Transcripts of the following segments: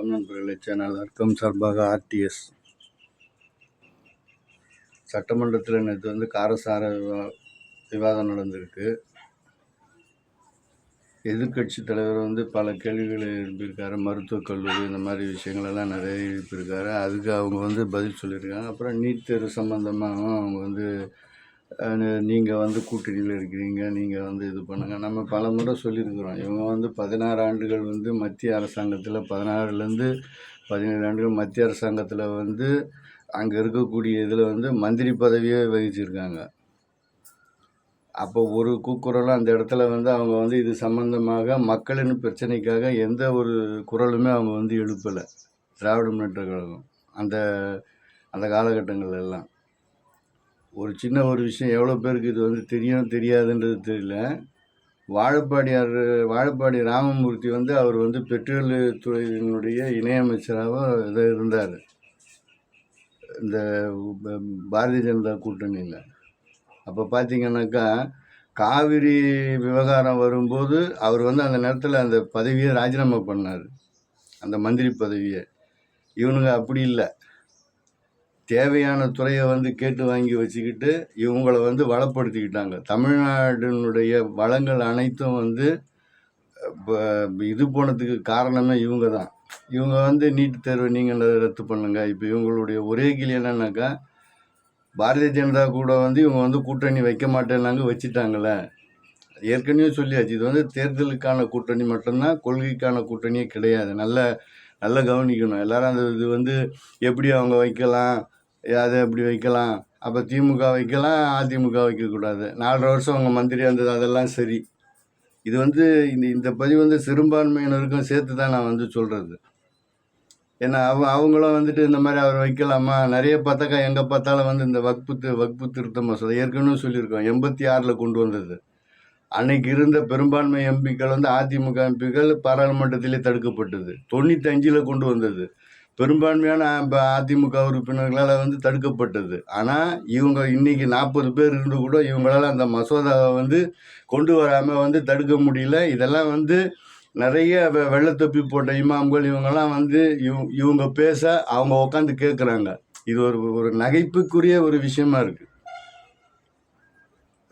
வணக்கம் நண்பர்களே. சேனல் அர்க்கம் சார்பாக ஆர்டிஎஸ். சட்டமன்றத்தில் நேற்று வந்து காரசார விவா விவாதம் நடந்திருக்கு. எதிர்க்கட்சி தலைவர் வந்து பல கேள்விகளை எழுப்பியிருக்காரு. மருத்துவக் கல்லூரி இந்த மாதிரி விஷயங்களெல்லாம் நிறைய எழுப்பியிருக்காரு. அதுக்கு அவங்க வந்து பதில் சொல்லியிருக்காங்க. அப்புறம் நீட் தேர்வு சம்மந்தமாகவும் அவங்க வந்து நீங்கள் வந்து கூட்டணியில் இருக்கிறீங்க நீங்கள் வந்து இது பண்ணுங்கள் நம்ம பல முறை சொல்லியிருக்கிறோம். இவங்க வந்து பதினாறு ஆண்டுகள் வந்து மத்திய அரசாங்கத்தில் பதினாறுலேருந்து பதினேழு ஆண்டுகள் மத்திய அரசாங்கத்தில் வந்து அங்கே இருக்கக்கூடிய இதில் வந்து மந்திரி பதவியே வகிச்சிருக்காங்க. அப்போ ஒரு கூக்குரலும் அந்த இடத்துல வந்து அவங்க வந்து இது சம்மந்தமாக மக்களின் பிரச்சனைக்காக எந்த ஒரு குரலுமே அவங்க வந்து எழுப்பலை. திராவிட முன்னேற்ற கழகம். அந்த அந்த காலகட்டங்கள் எல்லாம். ஒரு சின்ன ஒரு விஷயம் எவ்வளோ பேருக்கு இது வந்து தெரியும் தெரியாதுன்றது தெரியல. வாழப்பாடியார் வாழப்பாடி ராமமூர்த்தி வந்து அவர் வந்து பெட்ரோல் துறையினுடைய இணையமைச்சராக இதை இருந்தார். இந்த ப- பாரதிய ஜனதா கூட்டணியில். அப்போ பார்த்தீங்கன்னாக்கா காவிரி விவகாரம் வரும்போது அவர் வந்து அந்த நேரத்தில் அந்த பதவியை ராஜினாமா பண்ணார். அந்த மந்திரி பதவியை. இவனுங்க அப்படி இல்லை. தேவையான துறையை வந்து கேட்டு வாங்கி வச்சுக்கிட்டு இவங்களை வந்து வளப்படுத்திக்கிட்டாங்க. தமிழ்நாட்டினுடைய வளங்கள் அனைத்தும் வந்து இது போனதுக்கு காரணமே இவங்க தான். இவங்க வந்து நீட் தேர்வை நீங்கள் ரத்து பண்ணுங்கள் இப்போ இவங்களுடைய ஒரே கிளி என்னன்னாக்கா பாரதிய ஜனதா கூட வந்து இவங்க வந்து கூட்டணி வைக்க மாட்டேன்னாங்க வச்சுட்டாங்களே ஏற்கனவே சொல்லியாச்சு இது வந்து தேர்தலுக்கான கூட்டணி மட்டும்தான் கொள்கைக்கான கூட்டணியே கிடையாது. நல்ல நல்லா கவனிக்கணும். எல்லாரும் அந்த இது வந்து எப்படி அவங்க வைக்கலாம் அதை இப்படி வைக்கலாம். அப்போ திமுக வைக்கலாம் அதிமுக வைக்கக்கூடாது. நாலரை வருஷம் அவங்க மந்திரி இருந்தது அதெல்லாம் சரி. இது வந்து இந்த இந்த பதிவு வந்து சிறுபான்மையினருக்கும் சேர்த்து தான் நான் வந்து சொல்கிறது ஏன்னா அவ அவங்களும் வந்துட்டு இந்த மாதிரி அவர் வைக்கலாமா? நிறைய பார்த்தாக்கா எங்கே பார்த்தாலும் வந்து இந்த வக்பு தி- வக்பு திருத்த மசோதா ஏற்கனவே சொல்லியிருக்கோம். எண்பத்தி ஆறில் கொண்டு வந்தது. அன்னைக்கு இருந்த பெரும்பான்மை எம்பிக்கள் வந்து அதிமுக எம்பிக்கள் பாராளுமன்றத்திலே தடுக்கப்பட்டது. தொண்ணூத்தஞ்சில் கொண்டு வந்தது. பெரும்பான்மையான அதிமுக உறுப்பினர்களால் வந்து தடுக்கப்பட்டது. ஆனால் இவங்க இன்னைக்கு நாற்பது பேர் இருந்து கூட இவங்களால அந்த மசோதாவை வந்து கொண்டு வராமல் வந்து தடுக்க முடியல. இதெல்லாம் வந்து நிறைய வெள்ளத்தொப்பி போட்ட இமாம்கள் இவங்கெல்லாம் வந்து இவ் இவங்க பேச அவங்க உட்காந்து கேட்குறாங்க இது ஒரு ஒரு நகைப்புக்குரிய ஒரு விஷயமா இருக்குது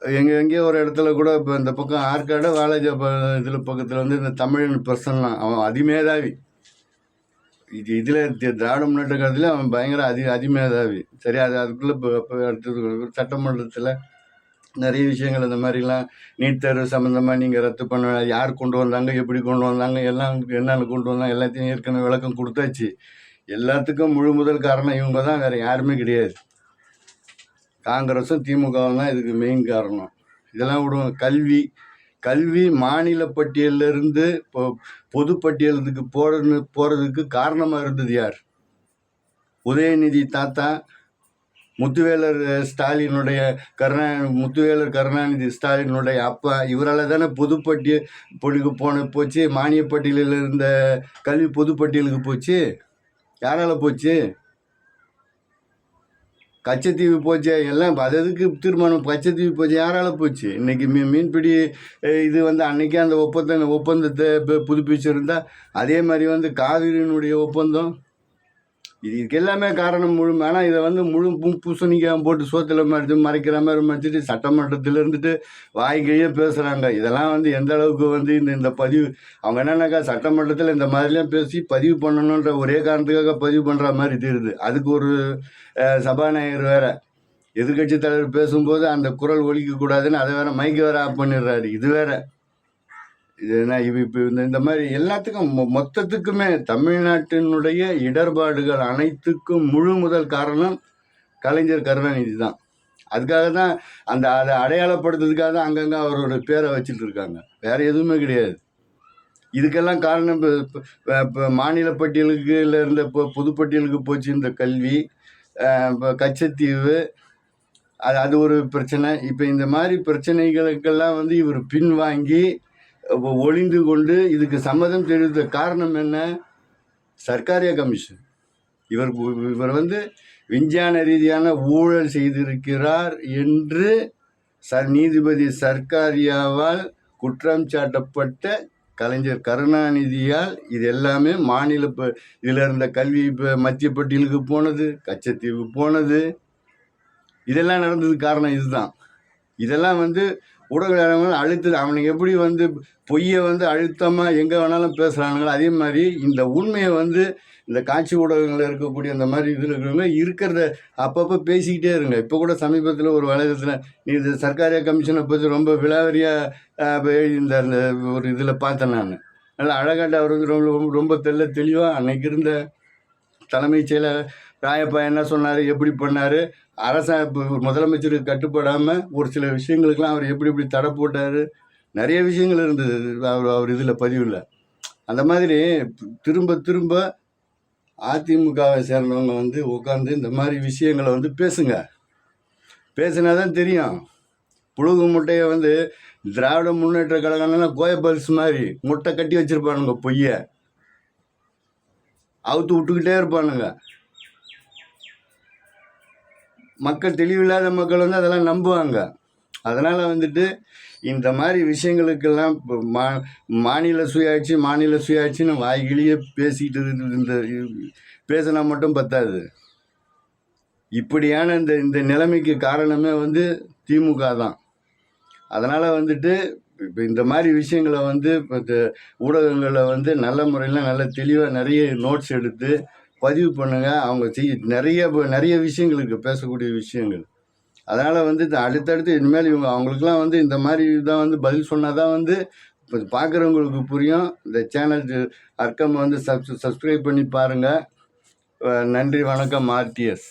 எங்கே எங்கேயோ ஒரு இடத்துல கூட இப்போ இந்த பக்கம் ஆற்காடு வாலாஜா இதில் பக்கத்தில் வந்து இந்த தமிழன் பர்சன்லாம் அவன் அதிமேதாவி. இது இதில் திராவிட முன்னேற்ற கழகத்தில் அவன் பயங்கர அதி அதிமேதாவி. சரி அது அதுக்குள்ளே இப்போ அடுத்தது சட்டமன்றத்தில் நிறைய விஷயங்கள் இந்த மாதிரிலாம் நீட் தேர்வு சம்மந்தமாக நீங்கள் ரத்து பண்ண யார் கொண்டு வந்தாங்க எப்படி கொண்டு வந்தாங்க எல்லாம் என்னென்ன கொண்டு வந்தாங்க எல்லாத்தையும் ஏற்கனவே விளக்கம் கொடுத்தாச்சு. எல்லாத்துக்கும் முழு முதல் காரணம் இவங்க தான் வேறு யாருமே கிடையாது. காங்கிரஸும் திமுகவும் தான் இதுக்கு மெயின் காரணம். இதெல்லாம் விடுவோம். கல்வி கல்வி மாநில பட்டியலிருந்து இப்போ பொது பட்டியலுக்கு போறது போகிறதுக்கு காரணமாக இருந்தது யார்? உதயநிதி தாத்தா முத்துவேலர் ஸ்டாலினுடைய கருணா முத்துவேலர் கருணாநிதி ஸ்டாலினுடைய அப்பா இவரால் தானே பொதுப்பட்டிய பொடிக்கு போன போச்சு மானியப்பட்டியலில் இருந்த கல்வி பொதுப்பட்டியலுக்கு போச்சு? யாரால் போச்சு? கச்சத்தீவு போச்சு எல்லாம் அது எதுக்கு தீர்மானம் கச்சத்தீவு போச்சு யாரால போச்சு? இன்னைக்கு மீ மீன்பிடி இது வந்து அன்னைக்கே அந்த ஒப்பந்த ஒப்பந்தத்தை இப்போ புதுப்பிச்சிருந்தா அதே மாதிரி வந்து காவிரியினுடைய ஒப்பந்தம் இதுக்கு எல்லாமே காரணம் முழு ஆனால் இதை வந்து முழு பூ- பூசணிக்காய் போட்டு சோத்தில் மறைச்சு மறைக்கிற மாதிரி மறைச்சிட்டு சட்டமன்றத்தில் இருந்துட்டு வாய்க்கையே பேசுகிறாங்க இதெல்லாம் வந்து எந்த அளவுக்கு வந்து இந்த இந்த பதிவு அவங்க என்னென்னாக்கா சட்டமன்றத்தில் இந்த மாதிரிலாம் பேசி பதிவு பண்ணணுன்ற ஒரே காரணத்துக்காக பதிவு பண்ணுற மாதிரி தெரியுது அதுக்கு ஒரு சபாநாயகர் வேறு. எதிர்க்கட்சி தலைவர் பேசும்போது அந்த குரல் ஒழிக்கக்கூடாதுன்னு அதை வேற மைக்கு வேற ஆஃப் பண்ணிடுறாரு. இது வேற. இதுனா இவ இப்போ இந்த இந்த மாதிரி எல்லாத்துக்கும் மொ- மொத்தத்துக்குமே தமிழ்நாட்டினுடைய இடர்பாடுகள் அனைத்துக்கும் முழு முதல் காரணம் கலைஞர் கருணாநிதி தான். அதுக்காக தான் அந்த அதை அடையாளப்படுத்துறதுக்காக தான் அங்கங்கே அவரோட பேரை வச்சுட்டு இருக்காங்க. வேற எதுவுமே கிடையாது. இதுக்கெல்லாம் காரணம் இப்போ இப்போ- மாநில பட்டியலுக்கு இல்லை இருந்த இப்போ புதுப்பட்டியலுக்கு போச்சு இந்த கல்வி இப்போ கச்சத்தீவு. அது அது ஒரு பிரச்சனை. இப்போ இந்த மாதிரி பிரச்சனைகளுக்கெல்லாம் வந்து இவர் பின்வாங்கி ஒளிந்து கொண்டு இதுக்கு சம்மதம் தெரிவித்த காரணம் என்ன? சர்க்காரிய கமிஷன். இவர் இவர் வந்து விஞ்ஞான ரீதியான ஊழல் செய்திருக்கிறார் என்று ச நீதிபதி சர்க்காரியாவால் குற்றம் சாட்டப்பட்ட கலைஞர் கருணாநிதியால் இது எல்லாமே மாநில ப இதில் இருந்த கல்வி இப்போ மத்திய பட்டியலுக்கு போனது கச்சத்தீவு போனது. இதெல்லாம் நடந்ததுக்கு காரணம் இதுதான். இதெல்லாம் வந்து ஊடகங்கள் அழுத்து அவனை எப்படி வந்து பொய்யை வந்து அழுத்தமாக எங்கே வேணாலும் பேசுகிறானுங்களோ அதே மாதிரி இந்த உண்மையை வந்து இந்த காட்சி ஊடகங்களில் இருக்கக்கூடிய அந்த மாதிரி இதில் இருக்கிறவங்க இருக்கிறத அப்பப்போ பேசிக்கிட்டே இருங்க. இப்போ கூட சமீபத்தில் ஒரு வலைதளத்தில் நீ இது சர்க்காரிய கமிஷனை பற்றி ரொம்ப விலாவரியாக இந்த அந்த ஒரு இதில் பார்த்தேன் நான். நல்லா அழகாட்ட அவர் வந்து ரொம்ப ரொம்ப- ரொம்ப தெல்ல தெளிவாக அன்னைக்கு இருந்த தலைமைச் செயலாளர் ராயப்பா என்ன சொன்னார் எப்படி பண்ணார்? அரச முதலமைச்சருக்கு கட்டுப்படாமல் ஒரு சில விஷயங்களுக்கெல்லாம் அவர் எப்படி எப்படி தடை போட்டார்? நிறைய விஷயங்கள் இருந்தது. அவர் அவர் இதில் பதிவில் அந்த மாதிரி திரும்ப திரும்ப அதிமுகவை சேர்ந்தவங்க வந்து உட்காந்து இந்த மாதிரி விஷயங்களை வந்து பேசுங்க. பேசினா தான் தெரியும். புழுகு முட்டையை வந்து திராவிட முன்னேற்ற கழகம்னா கோயபல்ஸ் மாதிரி முட்டை கட்டி வச்சிருப்பானுங்க பொய்ய. அவுத்து விட்டுக்கிட்டே இருப்பானுங்க. மக்கள் தெளிவில்லாத மக்கள் வந்து அதெல்லாம் நம்புவாங்க. அதனால் வந்துட்டு இந்த மாதிரி விஷயங்களுக்கெல்லாம் இப்போ மா மாநில சுயாட்சி மாநில சுயாட்சின்னு வாய்கிலேயே பேசிக்கிட்டு இந்த பேசினா மட்டும் பத்தாது. இப்படியான இந்த இந்த நிலைமைக்கு காரணமே வந்து திமுக தான். அதனால் வந்துட்டு இப்போ இந்த மாதிரி விஷயங்களை வந்து இப்போ இந்த ஊடகங்களில் வந்து நல்ல முறையில் நல்ல தெளிவாக நிறைய நோட்ஸ் எடுத்து பதிவு பண்ணுங்க அவங்க செய்ய நிறைய நிறைய விஷயங்கள் இருக்குது பேசக்கூடிய விஷயங்கள். அதனால் வந்து அடுத்தடுத்து இனிமேல் இவங்க அவங்களுக்குலாம் வந்து இந்த மாதிரி தான் வந்து பதில் சொன்னால் தான் வந்து இப்போ பார்க்குறவங்களுக்கு புரியும். இந்த சேனல் அர்க்கம் வந்து சப்ஸ் சப்ஸ்கிரைப் பண்ணி பாருங்கள் நன்றி வணக்கம் ஆர்டிஎஸ்